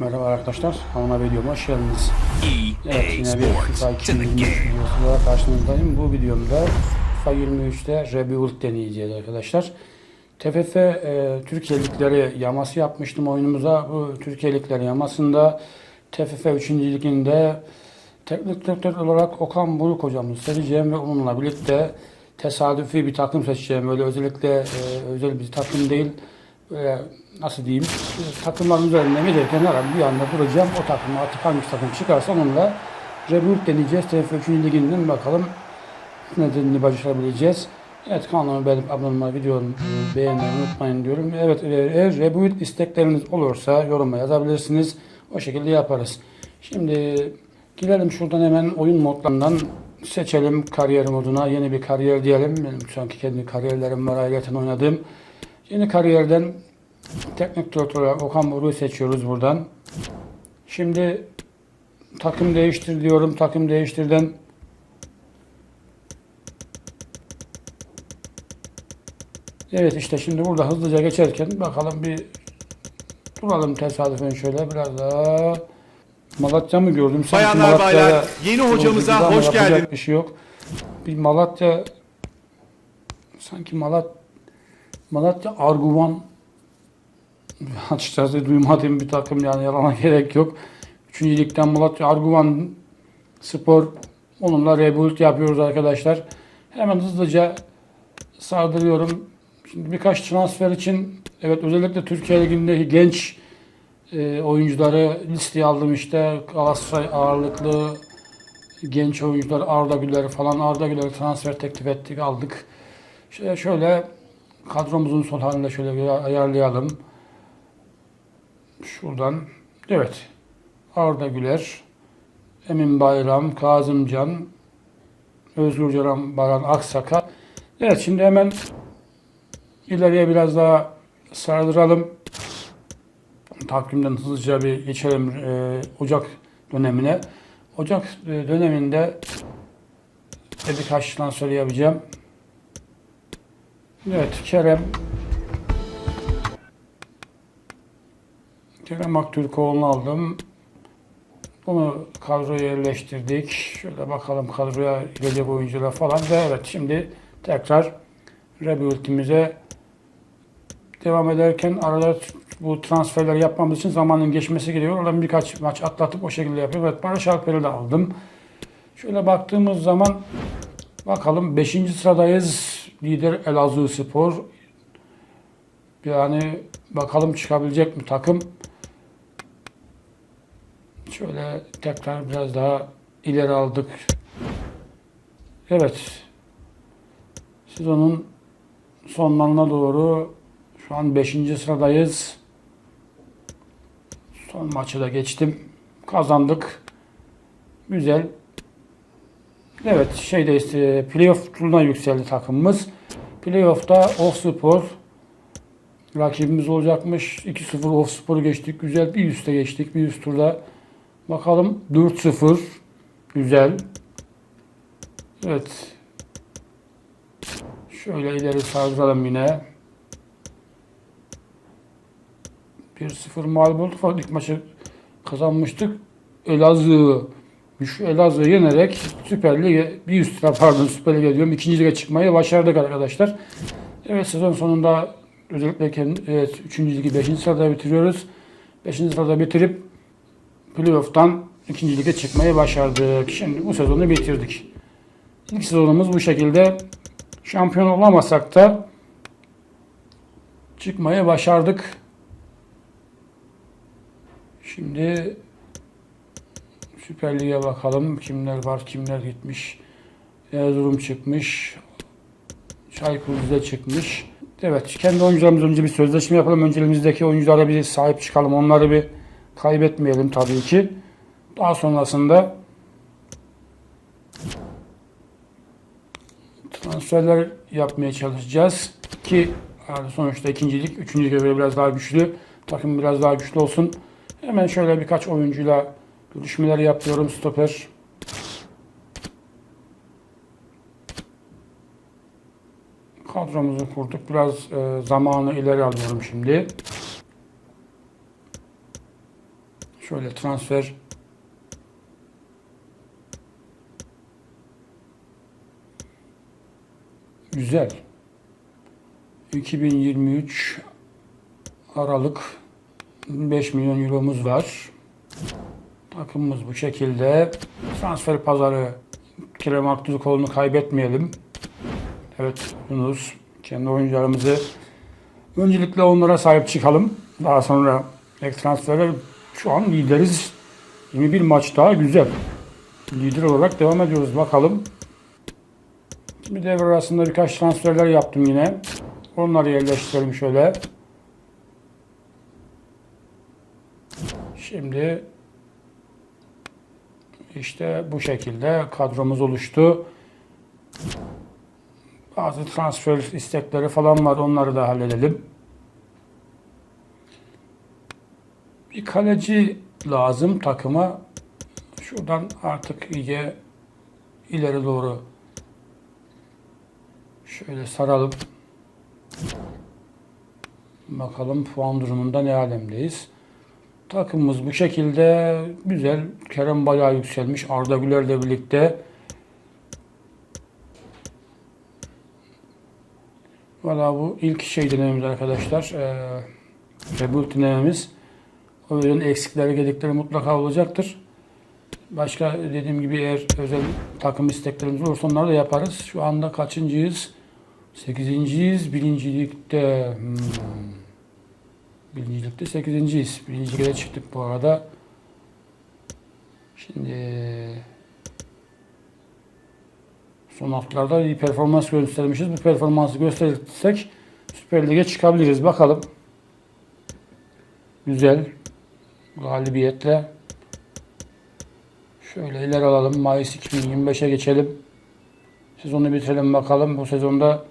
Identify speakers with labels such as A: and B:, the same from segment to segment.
A: Merhaba arkadaşlar, kanalıma videoma hoş geldiniz. Evet,
B: EA
A: yine bir. FIFA
B: It's in the
A: 2023
B: game.
A: videosuyla karşınızdayım. Bu videomda FIFA 23'te Rebuild deneyeceğiz arkadaşlar. TFF e, Türkiye Ligleri yaması yapmıştım oyunumuza. Bu Türkiye Ligleri yamasında TFF 3. liginde teknik direktör olarak Okan Buruk hocamızı seçeceğim ve onunla birlikte tesadüfi bir takım seçeceğim. Böyle özellikle e, özel bir takım değil. Böyle nasıl diyeyim? Takımların üzerinden giderken her an bir anda duracağım. O takım artık hangi takım çıkarsa onunla Rebuild deneyeceğiz. TFF 3. liginden bakalım nedenini başarabileceğiz. Evet kanalıma beğenip abone olmayı, videomu beğenmeyi unutmayın diyorum. Evet eğer Rebuild istekleriniz olursa yoruma yazabilirsiniz. O şekilde yaparız. Şimdi girelim şuradan hemen oyun modlarından seçelim kariyer moduna. Yeni bir kariyer diyelim. Benim şu kendi kariyerlerim var ayrıca oynadığım. Yeni kariyerden teknik direktör olarak Okan Buruk'u seçiyoruz buradan. Şimdi takım değiştir diyorum. Takım değiştirden Evet işte şimdi burada hızlıca geçerken bakalım bir duralım tesadüfen şöyle biraz daha Malatya mı gördüm? Sanki
B: Bayanlar baylar yeni hocamıza hoş geldiniz.
A: Bir şey yok. Bir Malatya sanki Malat Malatya Arguvan açıkçası duymadığım bir takım yani yalana gerek yok. Üçüncü ligden Malatya Arguvan Spor onunla rebuild yapıyoruz arkadaşlar. Hemen hızlıca sardırıyorum. Şimdi birkaç transfer için evet özellikle Türkiye Ligi'ndeki genç e, oyuncuları listeye aldım işte Galatasaray ağırlıklı genç oyuncular Arda Güler falan Arda Güler transfer teklif ettik aldık. Şöyle, şöyle kadromuzun son halinde şöyle bir ayarlayalım. Şuradan evet Arda Güler Emin Bayram, Kazımcan, Özgür Canan Baran Aksakal. Evet şimdi hemen ileriye biraz daha sardıralım. Takvimden hızlıca bir geçelim e, Ocak dönemine. Ocak e, döneminde de birkaç transfer yapacağım. Evet Kerem Kerem Aktürkoğlu'nu aldım. Bunu kadroya yerleştirdik. Şöyle bakalım kadroya gelecek oyuncular falan. Ve evet şimdi tekrar rebuild'imize devam ederken arada bu transferler yapmamız için zamanın geçmesi gerekiyor. Oradan birkaç maç atlatıp o şekilde yapıyorum. Evet Barış Alper'i de aldım. Şöyle baktığımız zaman bakalım 5. sıradayız. Lider Elazığ Spor. Yani bakalım çıkabilecek mi takım? Şöyle tekrar biraz daha ileri aldık. Evet. Sezonun sonlarına doğru şu an 5. sıradayız. Son maçı da geçtim. Kazandık. Güzel. Evet şeyde işte playoff turuna yükseldi takımımız. Playoff'ta Offspor rakibimiz olacakmış. 2-0 Offspor'u geçtik. Güzel bir üste geçtik. Bir üst turda. Bakalım 4-0. Güzel. Evet. Şöyle ileri sardıralım yine. 1-0 mağlup olduk fakat maçı kazanmıştık. Elazığ güçlü Elazığ'ı yenerek Süper Lig'e bir üst pardon Süper Lig'e diyorum. ikinci lige çıkmayı başardık arkadaşlar. Evet sezon sonunda özellikle kendi, evet, 3. ligi 5. sırada bitiriyoruz. 5. sırada bitirip playoff'tan 2. lige çıkmayı başardık. Şimdi bu sezonu bitirdik. İlk sezonumuz bu şekilde. Şampiyon olamasak da çıkmayı başardık. Şimdi Süper Lig'e bakalım. Kimler var, kimler gitmiş. Erzurum çıkmış. Çaykur Rize çıkmış. Evet, kendi oyuncularımız önce bir sözleşme yapalım. Önce elimizdeki oyunculara bir sahip çıkalım. Onları bir kaybetmeyelim tabii ki. Daha sonrasında transferler yapmaya çalışacağız. Ki sonuçta ikincilik, üçüncü göre biraz daha güçlü. Takım biraz daha güçlü olsun. Hemen şöyle birkaç oyuncuyla görüşmeler yapıyorum. Stoper. Kadromuzu kurduk. Biraz e, zamanı ileri alıyorum şimdi. Şöyle transfer güzel. 2023 Aralık 5 milyon euromuz var. Takımımız bu şekilde. Transfer pazarı Kerem Aktürkoğlu'nu kaybetmeyelim. Evet Yunus kendi oyuncularımızı öncelikle onlara sahip çıkalım. Daha sonra ek transferler şu an lideriz. 21 maç daha güzel. Lider olarak devam ediyoruz bakalım. Şimdi devre arasında birkaç transferler yaptım yine. Onları yerleştirelim şöyle. Şimdi işte bu şekilde kadromuz oluştu. Bazı transfer istekleri falan var. Onları da halledelim. Bir kaleci lazım takıma. Şuradan artık iyice ileri doğru şöyle saralım. Bakalım puan durumunda ne alemdeyiz. Takımımız bu şekilde güzel. Kerem bayağı yükselmiş. Arda Güler'le birlikte. Valla bu ilk şey denememiz arkadaşlar. Ee, Rebuild denememiz. O yüzden eksikleri gedikleri mutlaka olacaktır. Başka dediğim gibi eğer özel takım isteklerimiz olursa onları da yaparız. Şu anda kaçıncıyız? Sekizinciyiz. Birincilikte hmm. Birincilikte sekizinciyiz. Birinci lige çıktık bu arada. Şimdi son haftalarda iyi performans göstermişiz. Bu performansı gösterirsek Süper Lig'e çıkabiliriz. Bakalım. Güzel. Galibiyetle. Şöyle ileri alalım. Mayıs 2025'e geçelim. Sezonu bitirelim bakalım. Bu sezonda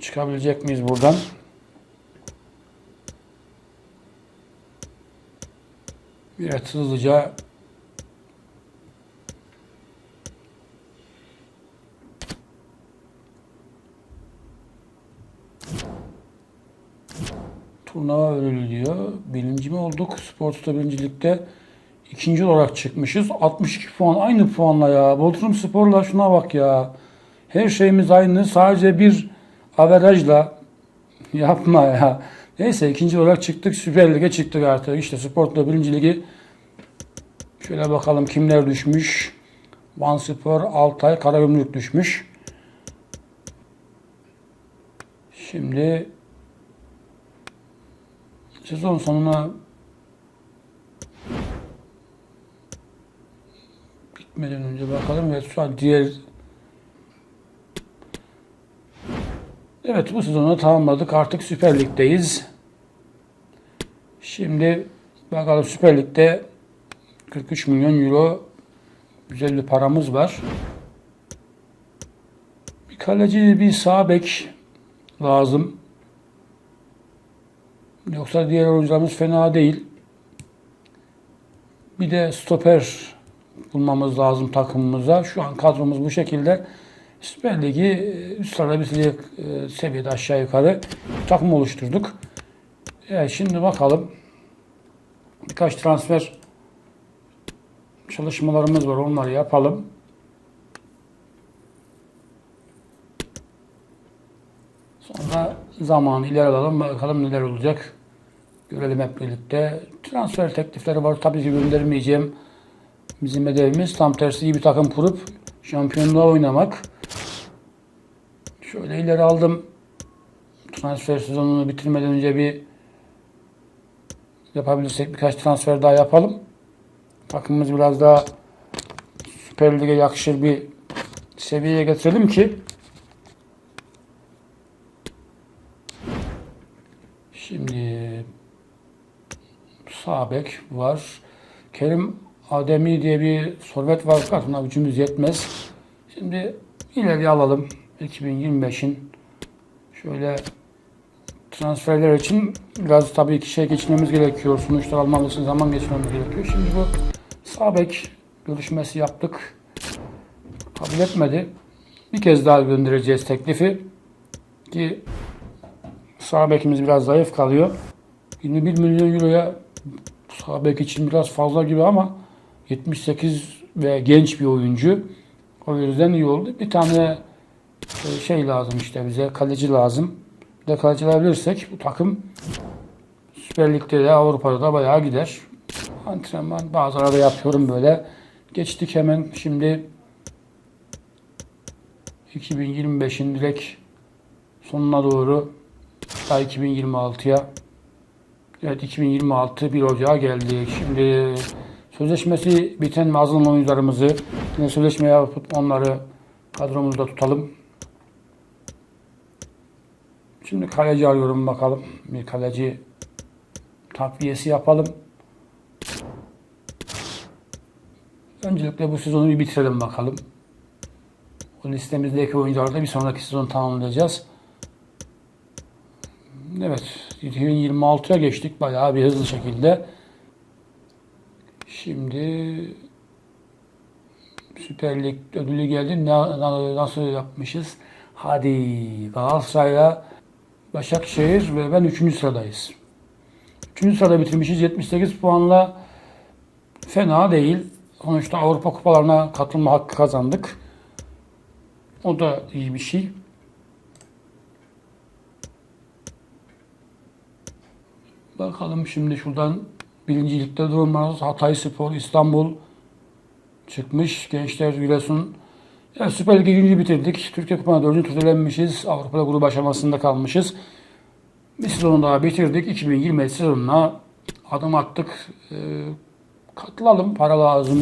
A: çıkabilecek miyiz buradan? Evet hızlıca turnuva veriliyor. Birinci mi olduk? Sports'ta birincilikte ikinci olarak çıkmışız. 62 puan. Aynı puanla ya. Bodrum Spor'la şuna bak ya. Her şeyimiz aynı. Sadece bir averajla yapma ya. Neyse ikinci olarak çıktık. Süper Lig'e çıktık artık. İşte Sport'ta birinci ligi Şöyle bakalım kimler düşmüş. Van Spor, Altay, Karagümrük düşmüş. Şimdi sezon sonuna bitmeden önce bakalım. Evet şu an diğer Evet bu sezonu tamamladık. Artık Süper Lig'deyiz. Şimdi bakalım Süper Lig'de 43 milyon euro güzel bir paramız var. Bir kaleci, bir sağ bek lazım. Yoksa diğer oyuncularımız fena değil. Bir de stoper bulmamız lazım takımımıza. Şu an kadromuz bu şekilde. Süper e, üst sırada bitirecek e, seviyede aşağı yukarı takım oluşturduk. Evet, şimdi bakalım. Birkaç transfer çalışmalarımız var. Onları yapalım. Sonra zamanı ileri alalım. Bakalım neler olacak. Görelim hep birlikte. Transfer teklifleri var. Tabii ki göndermeyeceğim. Bizim hedefimiz tam tersi iyi bir takım kurup şampiyonluğa oynamak. Şöyle ileri aldım. Transfer sezonunu bitirmeden önce bir yapabilirsek birkaç transfer daha yapalım takımımız biraz daha Süper Lig'e yakışır bir seviyeye getirelim ki şimdi sağ bek var. Kerim Ademi diye bir forvet var buna gücümüz yetmez. Şimdi ileri alalım. 2025'in şöyle transferler için biraz tabii ki şey geçmemiz gerekiyor. Sonuçlar almamız için zaman geçmemiz gerekiyor. Şimdi bu sağ bek görüşmesi yaptık. Kabul etmedi. Bir kez daha göndereceğiz teklifi. Ki sağ bekimiz biraz zayıf kalıyor. 21 milyon euroya sağ bek için biraz fazla gibi ama 78 ve genç bir oyuncu. O yüzden iyi oldu. Bir tane şey lazım işte bize kaleci lazım. Bir de kaleci alabilirsek bu takım Süper Lig'de de Avrupa'da da bayağı gider. Antrenman bazıları da yapıyorum böyle. Geçtik hemen şimdi 2025'in direkt sonuna doğru daha 2026'ya Evet 2026 1 Ocağı geldik. Şimdi sözleşmesi biten mazlum oyuncularımızı yine sözleşme yapıp onları kadromuzda tutalım. Şimdi kaleci arıyorum bakalım. Bir kaleci takviyesi yapalım. Öncelikle bu sezonu bir bitirelim bakalım. O listemizdeki oyuncuları da bir sonraki sezon tamamlayacağız. Evet, 2026'ya geçtik bayağı bir hızlı şekilde. Şimdi Süper Lig ödülü geldi. Ne, na- nasıl yapmışız? Hadi Galatasaray'la Başakşehir ve ben 3. sıradayız. 3. sırada bitirmişiz. 78 puanla fena değil. Sonuçta Avrupa kupalarına katılma hakkı kazandık. O da iyi bir şey. Bakalım şimdi şuradan birincilikte durumlarımız Hatay Spor, İstanbul çıkmış. Gençler Giresun. Yani Süper Lig'i ikinci bitirdik. Türkiye Kupası'na dördüncü tur elenmişiz. Avrupa'da grup aşamasında kalmışız. Bir sezonu daha bitirdik. 2020 sezonuna adım attık. Ee, katılalım. Para lazım.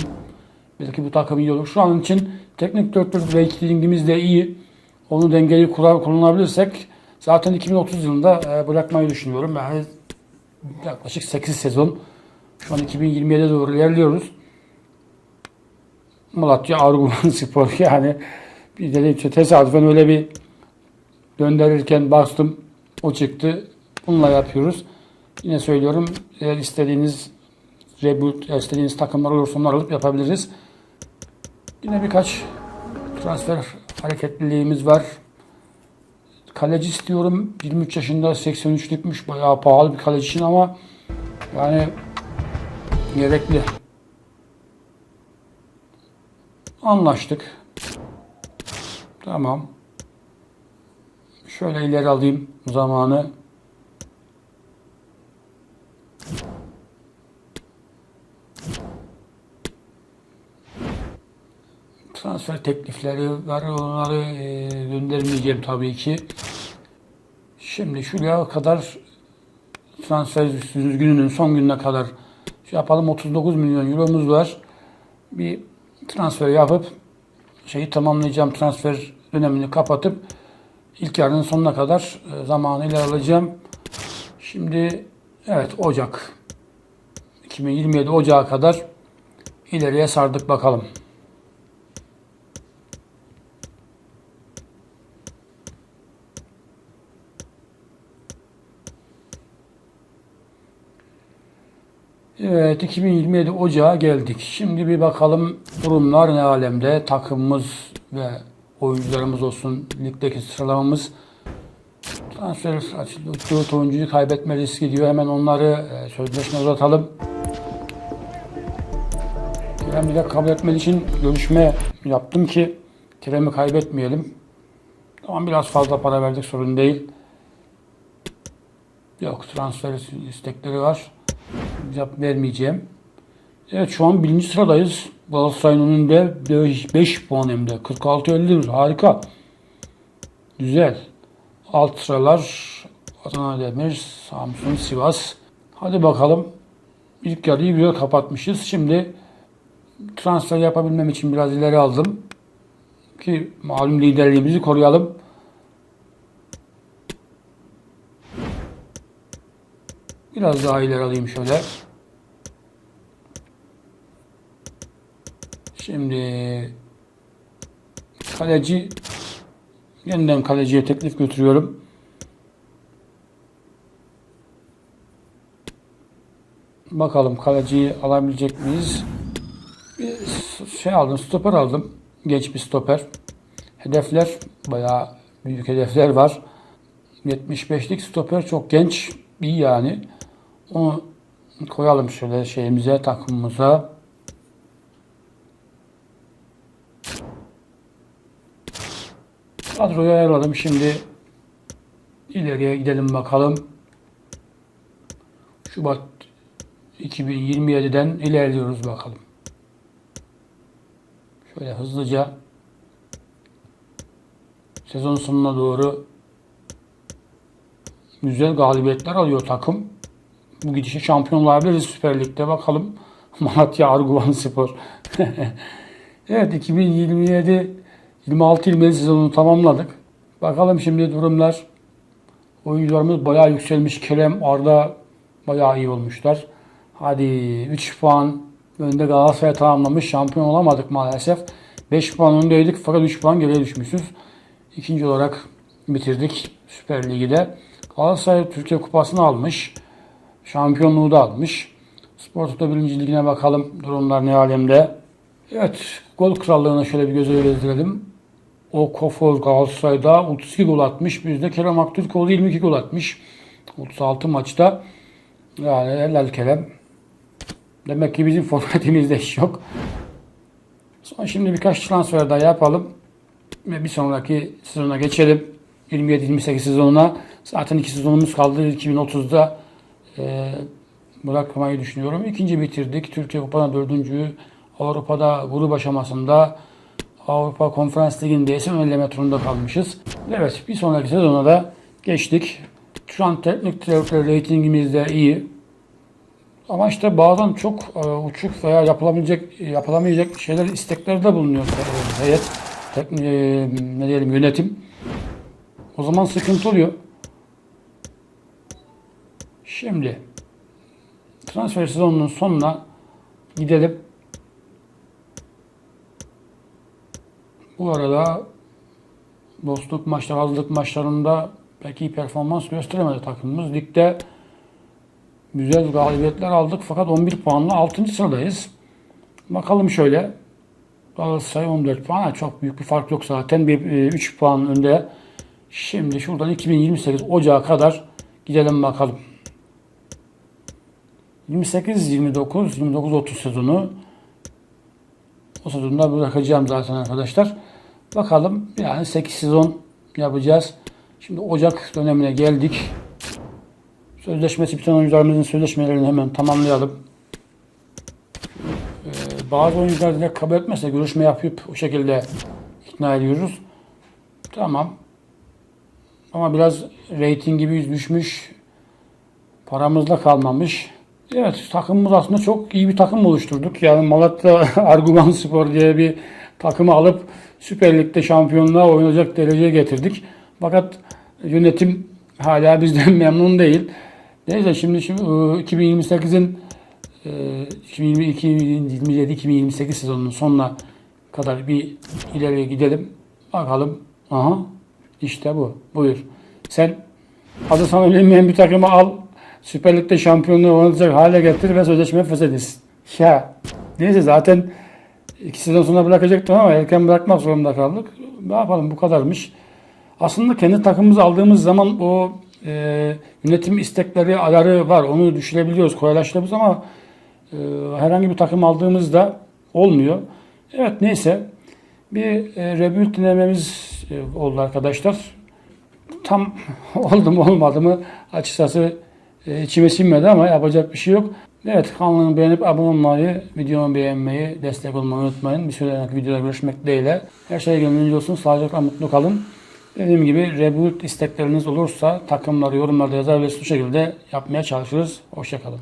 A: Belki bu takım iyi olur. Şu an için teknik direktör ratingimiz de iyi. Onu dengeli kullanabilirsek zaten 2030 yılında e, bırakmayı düşünüyorum. Yani yaklaşık 8 sezon. Şu an 2027'ye doğru ilerliyoruz. Malatya Arguvan Spor yani bir de işte tesadüfen öyle bir gönderirken bastım o çıktı. Bununla yapıyoruz. Yine söylüyorum eğer istediğiniz reboot, istediğiniz takımlar olursa onları alıp yapabiliriz. Yine birkaç transfer hareketliliğimiz var. Kaleci istiyorum. 23 yaşında 83'lükmüş. Bayağı pahalı bir kaleci için ama yani gerekli. Anlaştık. Tamam. Şöyle ileri alayım zamanı. Transfer teklifleri var. Onları e, göndermeyeceğim tabii ki. Şimdi şuraya kadar transfer gününün son gününe kadar şey yapalım 39 milyon euromuz var. Bir transfer yapıp şeyi tamamlayacağım transfer dönemini kapatıp ilk yarının sonuna kadar e, zamanı ileri alacağım. Şimdi evet Ocak 2027 Ocağı kadar ileriye sardık bakalım. Evet 2027 Ocağı geldik. Şimdi bir bakalım durumlar ne alemde. Takımımız ve oyuncularımız olsun ligdeki sıralamamız transfer açıldı. 4 oyuncuyu kaybetme riski diyor. Hemen onları e, sözleşme uzatalım. Kerem bir de kabul etmeli için görüşme yaptım ki Kerem'i kaybetmeyelim. Tamam biraz fazla para verdik sorun değil. Yok transfer istekleri var. Cevap vermeyeceğim. Evet şu an birinci sıradayız. Galatasaray'ın önünde 5 puan hem de. 46-50 harika. Güzel. Alt sıralar Adana Demir, Samsun, Sivas. Hadi bakalım. İlk yarıyı güzel kapatmışız. Şimdi transfer yapabilmem için biraz ileri aldım. Ki malum liderliğimizi koruyalım. Biraz daha ileri alayım şöyle. Şimdi kaleci yeniden kaleciye teklif götürüyorum. Bakalım kaleciyi alabilecek miyiz? Bir şey aldım, stoper aldım. Genç bir stoper. Hedefler bayağı büyük hedefler var. 75'lik stoper çok genç, iyi yani. Onu koyalım şöyle şeyimize, takımımıza. Kadroyu ayarladım. Şimdi ileriye gidelim bakalım. Şubat 2027'den ilerliyoruz bakalım. Şöyle hızlıca sezon sonuna doğru güzel galibiyetler alıyor takım. Bu gidişe şampiyon olabiliriz Süper Lig'de bakalım. Malatya Arguvan Spor. evet 2027 26 ilmeli sezonunu tamamladık. Bakalım şimdi durumlar. Oyuncularımız bayağı yükselmiş. Kerem, Arda bayağı iyi olmuşlar. Hadi 3 puan önde Galatasaray tamamlamış. Şampiyon olamadık maalesef. 5 puan öndeydik fakat 3 puan geriye düşmüşüz. İkinci olarak bitirdik Süper Lig'de. Galatasaray Türkiye Kupası'nı almış. Şampiyonluğu da almış. Spor Toto 1. Ligine bakalım durumlar ne alemde. Evet gol krallığına şöyle bir göze gezdirelim. O Kofor Galatasaray'da 32 gol atmış. Bizde Kerem Aktürkoğlu 22 gol atmış. 36 maçta. Yani helal Kerem. Demek ki bizim forvetimizde iş yok. Sonra şimdi birkaç transfer daha yapalım. Ve bir sonraki sezona geçelim. 27-28 sezonuna. Zaten iki sezonumuz kaldı. 2030'da e, bırakmayı düşünüyorum. İkinci bitirdik. Türkiye Kupa'da dördüncü. Avrupa'da grup aşamasında Avrupa Konferans Ligi'nde ise önleme turunda kalmışız. Evet bir sonraki sezona da geçtik. Şu an teknik direktör reytingimiz de iyi. Ama işte bazen çok e, uçuk veya yapılamayacak yapılamayacak şeyler isteklerde bulunuyor heyet, teknik, e, ne diyelim yönetim. O zaman sıkıntı oluyor. Şimdi transfer sezonunun sonuna gidelim. Bu arada dostluk maçları, hazırlık maçlarında pek iyi performans gösteremedi takımımız. Ligde güzel galibiyetler aldık fakat 11 puanla 6. sıradayız. Bakalım şöyle. Galatasaray 14 puan. Çok büyük bir fark yok zaten. Bir, 3 puan önde. Şimdi şuradan 2028 Ocağı kadar gidelim bakalım. 28, 29, 29, 30 sezonu. O sezonda bırakacağım zaten arkadaşlar. Bakalım yani 8 sezon yapacağız. Şimdi Ocak dönemine geldik. Sözleşmesi biten oyuncularımızın sözleşmelerini hemen tamamlayalım. Ee, bazı oyuncular direkt kabul etmezse görüşme yapıp o şekilde ikna ediyoruz. Tamam. Ama biraz reytingimiz düşmüş. Paramızda kalmamış. Evet takımımız aslında çok iyi bir takım oluşturduk. Yani Malatya Arguman Spor diye bir takımı alıp Süper Lig'de şampiyonluğa oynayacak dereceye getirdik. Fakat yönetim hala bizden memnun değil. Neyse şimdi, şimdi 2028'in 2027-2028 sezonunun sonuna kadar bir ileriye gidelim. Bakalım. Aha işte bu. Buyur. Sen adı sana bilinmeyen bir takımı al. Süper Lig'de şampiyonluğu oynayacak hale getir ve sözleşme feshedilsin. Ya neyse zaten iki sezon sonra bırakacaktım ama erken bırakmak zorunda kaldık. Ne yapalım bu kadarmış. Aslında kendi takımımızı aldığımız zaman o e, yönetim istekleri, ayarı var. Onu düşürebiliyoruz, kolaylaştırıyoruz ama e, herhangi bir takım aldığımızda olmuyor. Evet neyse bir e, rebuild denememiz e, oldu arkadaşlar. Tam oldu mu olmadı mı açıkçası e, içime sinmedi ama yapacak bir şey yok. Evet kanalımı beğenip abone olmayı, videomu beğenmeyi, destek olmayı unutmayın. Bir sonraki videoda görüşmek dileğiyle. Her şey gönlünüzce olsun. Sağlıcakla mutlu kalın. Dediğim gibi rebuild istekleriniz olursa takımları yorumlarda ve bu şekilde yapmaya çalışırız. Hoşçakalın.